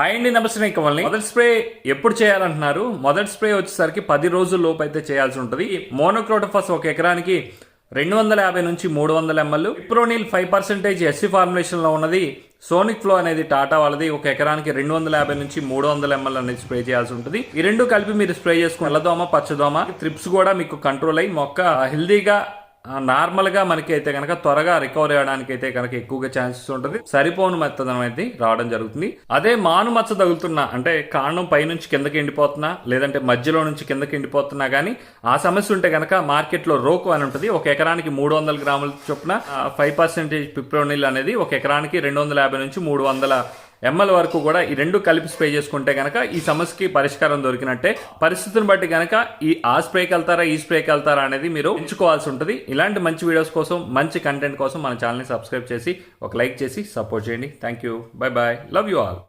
Hi అండి నమస్తే కమల్ని మొదటి స్ప్రే ఎప్పుడు చేయాలంటున్నారు? మొదటి స్ప్రే వచ్చేసరికి పది రోజుల లోపు అయితే చేయాల్సి ఉంటుంది. మోనోక్రోటోఫాస్ ఒక ఎకరానికి రెండు వందల యాభై నుంచి మూడు వందల ఎంఎల్ ఇప్రోనిల్ ఫైవ్ పర్సెంటేజ్ ఎస్సీ ఫార్ములేషన్లో ఉన్నది. సోనిక్ ఫ్లో అనేది టాటా వాళ్ళది. ఒక ఎకరానికి రెండు వందల యాభై నుంచి మూడు వందల ఎంఎల్ అనేది స్ప్రే చేయాల్సి ఉంటుంది. ఈ రెండు కలిపి మీరు స్ప్రే చేసుకుని ఎల్లదోమ పచ్చదోమ ట్రిప్స్ కూడా మీకు కంట్రోల్ అయ్యి మొక్క హెల్దీగా నార్మల్గా మనకి అయితే కనుక త్వరగా రికవర్ అవ్వడానికి అయితే కనుక ఎక్కువగా ఛాన్సెస్ ఉంటుంది. సరిపోను మెత్తదనం అయితే రావడం జరుగుతుంది. అదే మాను మచ్చ తగులుతున్నా అంటే కాండం పైనుంచి కిందకి ఎండిపోతున్నా లేదంటే మధ్యలో నుంచి కిందకి ఎండిపోతున్నా కానీ ఆ సమస్య ఉంటే కనుక మార్కెట్లో రోకు అని ఉంటుంది. ఒక ఎకరానికి మూడు వందల గ్రాముల చొప్పున ఫైవ్ పర్సెంటేజ్ పిప్రోనిల్ అనేది ఒక ఎకరానికి రెండు వందల యాభై నుంచి మూడు వందల ఎంఎల్ వరకు కూడా ఈ రెండు కలిపి స్ప్రే చేసుకుంటే కనుక ఈ సమస్యకి పరిష్కారం దొరికినట్టే. పరిస్థితిని బట్టి కనుక ఈ ఆ స్ప్రేకి వెళ్తారా ఈ స్ప్రేకి వెళ్తారా అనేది మీరు ఎంచుకోవాల్సి ఉంటుంది. ఇలాంటి మంచి వీడియోస్ కోసం మంచి కంటెంట్ కోసం మన ఛానల్ని సబ్స్క్రైబ్ చేసి ఒక లైక్ చేసి సపోర్ట్ చేయండి. Thank you bye bye love you all